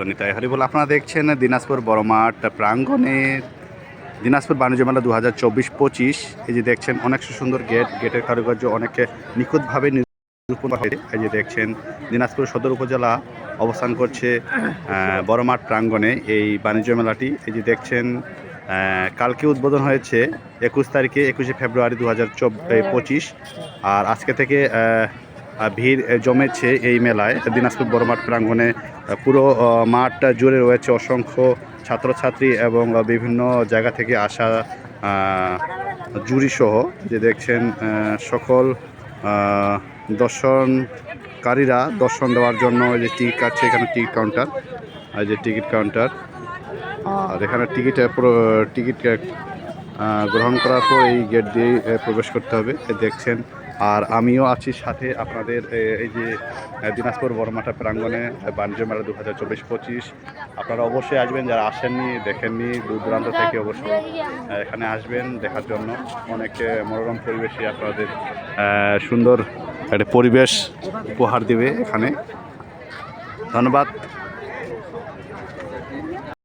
গণিতায় হরিবল আপনারা দেখছেন দিনাজপুর বড় মাঠ দিনাজপুর বাণিজ্য মেলা দু হাজার চব্বিশ পঁচিশ। এই যে দেখছেন, অনেক সুন্দর গেট, গেটের কারুকার্য অনেক নিখুঁতভাবে নিরূপণ। এই যে দেখছেন, দিনাজপুর সদর উপজেলা অবস্থান করছে বড় মাঠ প্রাঙ্গণে এই বাণিজ্য মেলাটি। এই যে দেখছেন কালকে উদ্বোধন হয়েছে, একুশ তারিখে একুশে ফেব্রুয়ারি দু হাজার পঁচিশ। আর আজকে থেকে ভিড় জমেছে এই মেলায়। দিনাজপুর বড় মাঠ প্রাঙ্গণে পুরো মাঠটা জুড়ে রয়েছে অসংখ্য ছাত্রছাত্রী এবং বিভিন্ন জায়গা থেকে আসা জুরি সহ যে দেখছেন সকল দর্শনকারীরা দর্শন দেওয়ার জন্য যে টিকিট কাটছে এখানে টিকিট কাউন্টার। আর যে টিকিট কাউন্টার। আর এখানে টিকিট টিকিট গ্রহণ করার পর এই গেট দিয়ে প্রবেশ করতে হবে। দেখছেন আর আমিও আছি সাথে আপনাদের এই যে দিনাজপুর বড়মাঠা প্রাঙ্গণে বাণিজ্য মেলা দু হাজার চব্বিশ পঁচিশ। আপনারা অবশ্যই আসবেন, যারা আসেননি, দেখেননি দূর দূরান্ত থেকে অবশ্যই এখানে আসবেন দেখার জন্য। অনেক মনোরম পরিবেশে আপনাদের সুন্দর একটা পরিবেশ উপহার দেবে এখানে। ধন্যবাদ।